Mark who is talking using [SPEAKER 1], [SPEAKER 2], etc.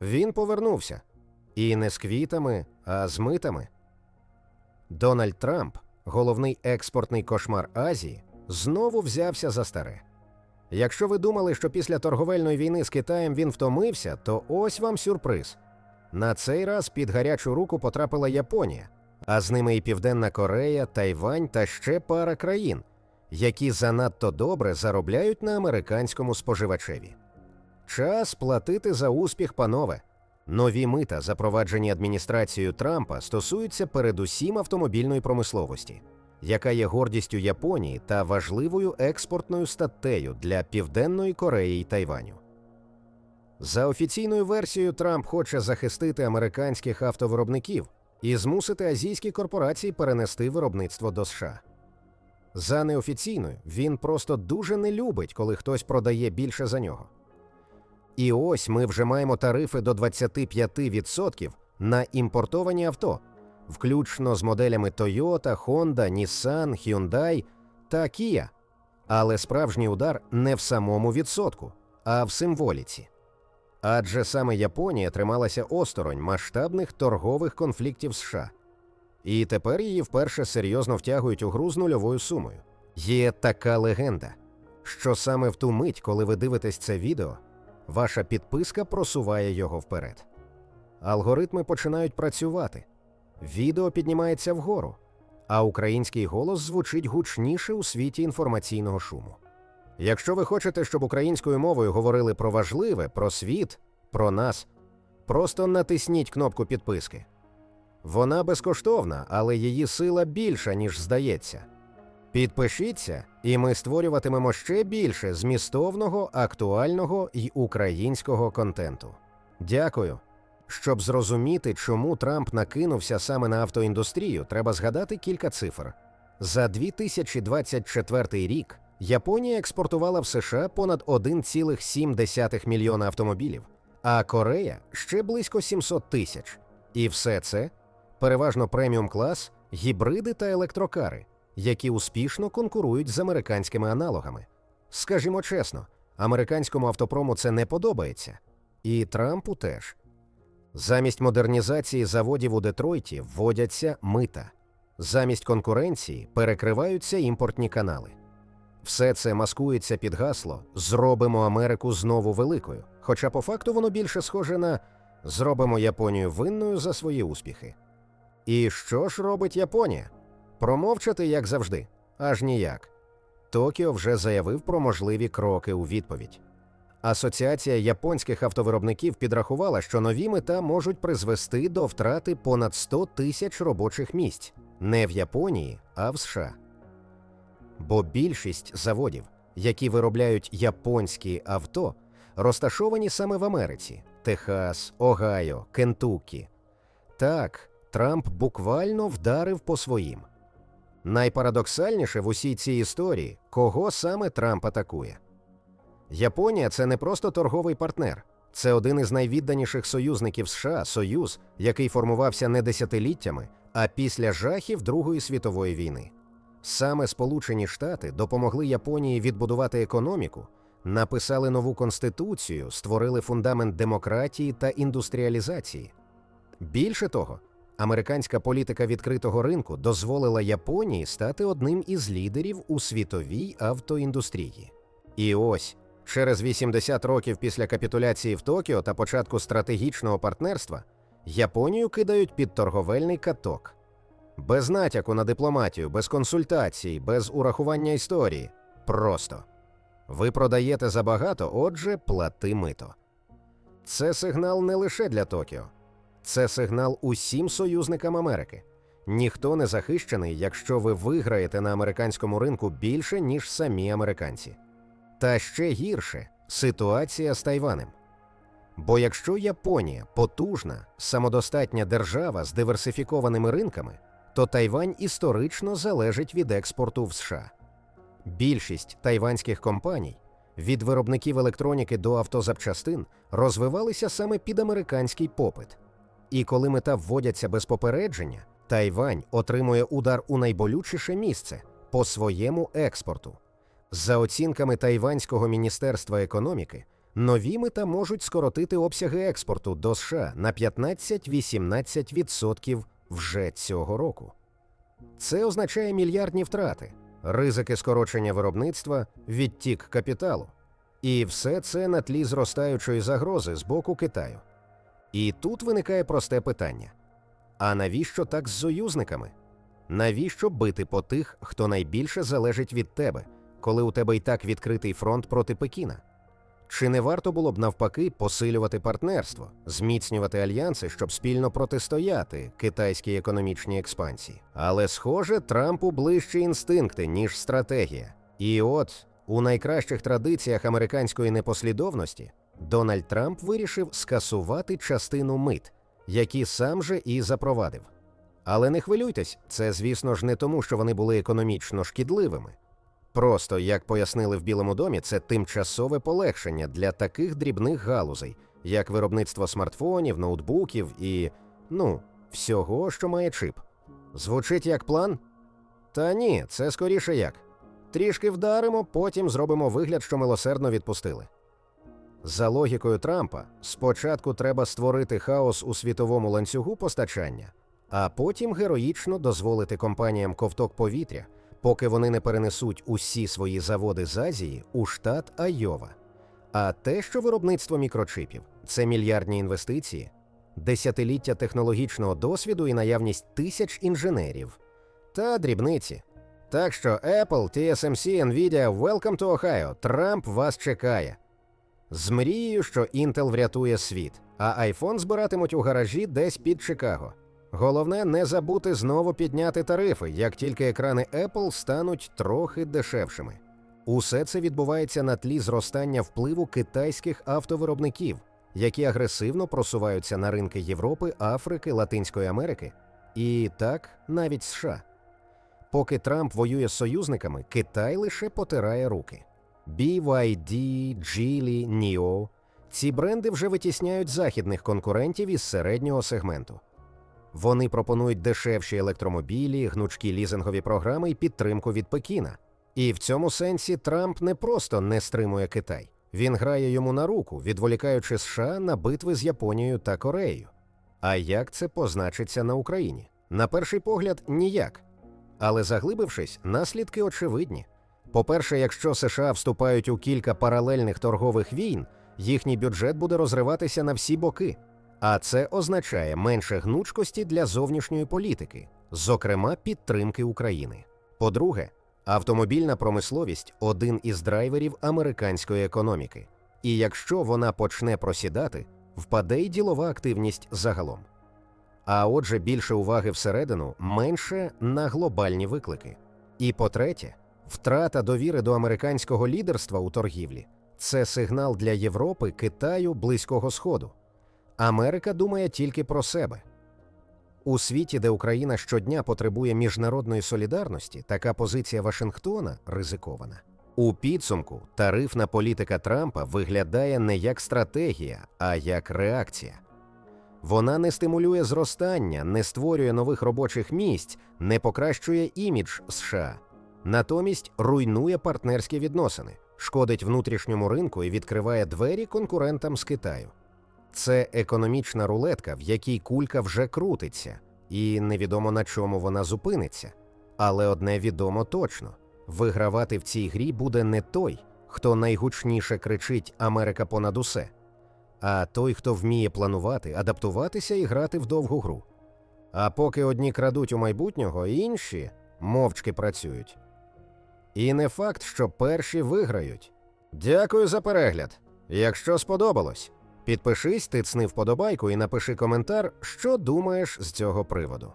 [SPEAKER 1] Він повернувся. І не з квітами, а з митами. Дональд Трамп, головний експортний кошмар Азії, знову взявся за старе. Якщо ви думали, що після торговельної війни з Китаєм він втомився, то ось вам сюрприз. На цей раз під гарячу руку потрапила Японія, а з ними і Південна Корея, Тайвань та ще пара країн, які занадто добре заробляють на американському споживачеві. Час платити за успіх, панове. Нові мита, запроваджені адміністрацією Трампа, стосуються передусім автомобільної промисловості, яка є гордістю Японії та важливою експортною статтею для Південної Кореї й Тайваню. За офіційною версією, Трамп хоче захистити американських автовиробників і змусити азійські корпорації перенести виробництво до США. За неофіційною, він просто дуже не любить, коли хтось продає більше за нього. І ось ми вже маємо тарифи до 25% на імпортовані авто, включно з моделями Toyota, Honda, Nissan, Hyundai та Kia. Але справжній удар не в самому відсотку, а в символіці. Адже саме Японія трималася осторонь масштабних торгових конфліктів США. І тепер її вперше серйозно втягують у гру з нульовою сумою. Є така легенда, що саме в ту мить, коли ви дивитесь це відео, ваша підписка просуває його вперед. Алгоритми починають працювати, відео піднімається вгору, а український голос звучить гучніше у світі інформаційного шуму. Якщо ви хочете, щоб українською мовою говорили про важливе, про світ, про нас, просто натисніть кнопку підписки. Вона безкоштовна, але її сила більша, ніж здається. Підпишіться, і ми створюватимемо ще більше змістовного, актуального і українського контенту. Дякую. Щоб зрозуміти, чому Трамп накинувся саме на автоіндустрію, треба згадати кілька цифр. За 2024 рік Японія експортувала в США понад 1,7 мільйона автомобілів, а Корея ще близько 700 тисяч. І все це переважно преміум клас, гібриди та електрокари, які успішно конкурують з американськими аналогами. Скажімо чесно, американському автопрому це не подобається, і Трампу теж. Замість модернізації заводів у Детройті вводяться мита, замість конкуренції перекриваються імпортні канали. Все це маскується під гасло Зробимо Америку знову великою. Хоча по факту воно більше схоже на зробимо Японію винною за свої успіхи. І що ж робить Японія? Промовчати, як завжди, аж ніяк. Токіо вже заявив про можливі кроки у відповідь. Асоціація японських автовиробників підрахувала, що нові мета можуть призвести до втрати понад 100 тисяч робочих місць не в Японії, а в США. Бо більшість заводів, які виробляють японські авто, розташовані саме в Америці: Техас, Огайо, Кентуккі. Так, Трамп буквально вдарив по своїм. Найпарадоксальніше в усій цій історії, кого саме Трамп атакує. Японія це не просто торговий партнер, це один із найвідданіших союзників США, союз, який формувався не десятиліттями, а після жахів Другої світової війни. Саме Сполучені Штати допомогли Японії відбудувати економіку, написали нову конституцію, створили фундамент демократії та індустріалізації. Більше того, американська політика відкритого ринку дозволила Японії стати одним із лідерів у світовій автоіндустрії. І ось через 80 років після капітуляції в Токіо та початку стратегічного партнерства Японію кидають під торговельний каток. Без натяку на дипломатію, без консультацій, без урахування історії. Просто ви продаєте забагато, отже, плати мито. Це сигнал не лише для Токіо, це сигнал усім союзникам Америки. Ніхто не захищений, якщо ви виграєте на американському ринку більше, ніж самі американці. Та ще гірше ситуація з Тайванем. Бо якщо Японія потужна, самодостатня держава з диверсифікованими ринками, то Тайвань історично залежить від експорту в США. Більшість тайванських компаній від виробників електроніки до автозапчастин розвивалися саме під американський попит. І коли мета вводяться без попередження, Тайвань отримує удар у найболючіше місце по своєму експорту. За оцінками Тайванського міністерства економіки, Нові мита можуть скоротити обсяги експорту до США на 15-18% вже цього року. Це означає мільярдні втрати, ризики скорочення виробництва, відтік капіталу. І все це на тлі зростаючої загрози з боку Китаю. І тут виникає просте питання: а навіщо так з союзниками? Навіщо бити по тих, хто найбільше залежить від тебе, коли у тебе і так відкритий фронт проти Пекіна? Чи не варто було б навпаки посилювати партнерство, зміцнювати альянси, щоб спільно протистояти китайській економічній експансії? Але, схоже, Трампу ближчі інстинкти, ніж стратегія. І от у найкращих традиціях американської непослідовності Дональд Трамп вирішив скасувати частину мит, які сам же і запровадив. Але не хвилюйтесь, це, звісно ж, не тому, що вони були економічно шкідливими. Просто, як пояснили в Білому домі, це тимчасове полегшення для таких дрібних галузей, як виробництво смартфонів, ноутбуків і, ну, всього, що має чип. Звучить як план? Та ні, це скоріше як. Трішки вдаримо, потім зробимо вигляд, що милосердно відпустили. За логікою Трампа, спочатку треба створити хаос у світовому ланцюгу постачання, а потім героїчно дозволити компаніям ковток повітря, поки вони не перенесуть усі свої заводи з Азії у штат Айова. А те, що виробництво мікрочипів це мільярдні інвестиції, десятиліття технологічного досвіду і наявність тисяч інженерів та дрібниці. Так що Apple, TSMC, Nvidia, welcome to Ohio. Трамп вас чекає. З мрією, що Intel врятує світ, а iPhone збиратимуть у гаражі десь під Чикаго. Головне не забути знову підняти тарифи, як тільки екрани Apple стануть трохи дешевшими. Усе це відбувається на тлі зростання впливу китайських автовиробників, які агресивно просуваються на ринки Європи, Африки, Латинської Америки і так навіть США. Поки Трамп воює з союзниками, Китай лише потирає руки. BYD, Geely, NIO – ці бренди вже витісняють західних конкурентів із середнього сегменту. Вони пропонують дешевші електромобілі, гнучкі лізингові програми і підтримку від Пекіна. І в цьому сенсі Трамп не просто не стримує Китай, він грає йому на руку, відволікаючи США на битви з Японією та Кореєю. А як це позначиться на Україні? На перший погляд, ніяк. Але заглибившись, наслідки очевидні. По-перше, якщо США вступають у кілька паралельних торгових війн, їхній бюджет буде розриватися на всі боки. А це означає менше гнучкості для зовнішньої політики, зокрема підтримки України. По-друге, автомобільна промисловість один із драйверів американської економіки. І якщо вона почне просідати, впаде й ділова активність загалом. А отже, більше уваги всередину, менше на глобальні виклики. І по-третє, втрата довіри до американського лідерства у торгівлі це сигнал для Європи, Китаю, Близького Сходу. Америка думає тільки про себе. У світі, де Україна щодня потребує міжнародної солідарності, така позиція Вашингтона ризикована. У підсумку тарифна політика Трампа виглядає не як стратегія, а як реакція. Вона не стимулює зростання, не створює нових робочих місць, не покращує імідж США, натомість руйнує партнерські відносини, шкодить внутрішньому ринку і відкриває двері конкурентам з Китаю. Це економічна рулетка, в якій кулька вже крутиться, і невідомо на чому вона зупиниться. Але одне відомо точно: вигравати в цій грі буде не той, хто найгучніше кричить Америка понад усе, а той, хто вміє планувати, адаптуватися і грати в довгу гру. А поки одні крадуть у майбутнього, інші мовчки працюють. І не факт, що перші виграють. Дякую за перегляд. Якщо сподобалось. Підпишись, тицни вподобайку і напиши коментар, що думаєш з цього приводу.